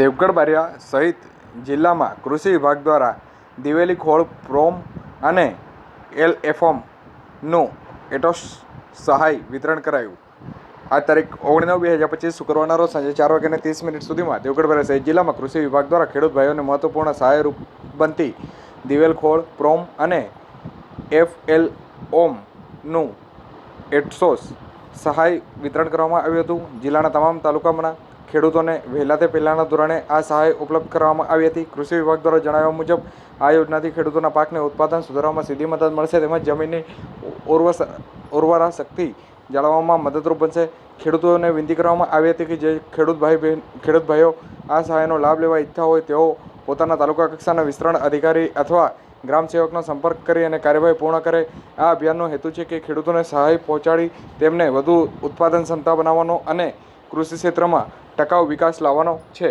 દેવગઢ બારિયા સહિત જિલ્લામાં કૃષિ વિભાગ દ્વારા દિવેલી ખોળ, પ્રોમ અને એલ એફોમનું એટોસ સહાય વિતરણ કરાયું. આ તારીખ ઓગણીસ નવ, બે હજાર પચીસ શુક્રવારના રોજ સાંજે ચાર વાગ્યાને ત્રીસ મિનિટ સુધીમાં દેવગઢ બારિયા સહિત જિલ્લામાં કૃષિ વિભાગ દ્વારા ખેડૂત ભાઈઓને મહત્વપૂર્ણ સહાયરૂપ બનતી દિવેલ ખોળ, પ્રોમ અને એફ એલ ઓમનું એટસોસ સહાય વિતરણ કરવામાં આવ્યું હતું. જિલ્લાના તમામ તાલુકામાંના ખેડૂતોને વહેલા તે પહેલાંના ધોરણે આ સહાય ઉપલબ્ધ કરવામાં આવી હતી. કૃષિ વિભાગ દ્વારા જણાવ્યા મુજબ, આ યોજનાથી ખેડૂતોના પાકને ઉત્પાદન સુધારવામાં સીધી મદદ મળશે તેમજ જમીનની ઉર્વરા શક્તિ જાળવવામાં મદદરૂપ બનશે. ખેડૂતોને વિનંતી કરવામાં આવી હતી કે જે ખેડૂત ભાઈ બહેન, ખેડૂત ભાઈઓ આ સહાયનો લાભ લેવા ઈચ્છતા હોય તેઓ પોતાના તાલુકા કક્ષાના વિસ્તરણ અધિકારી અથવા ગ્રામ સેવકનો સંપર્ક કરી અને કાર્યવાહી પૂર્ણ કરે. આ અભિયાનનો હેતુ છે કે ખેડૂતોને સહાય પહોંચાડી તેમને વધુ ઉત્પાદન ક્ષમતા બનાવવાનો અને કૃષિ ક્ષેત્રમાં ટકાઉ વિકાસ લાવવાનો છે.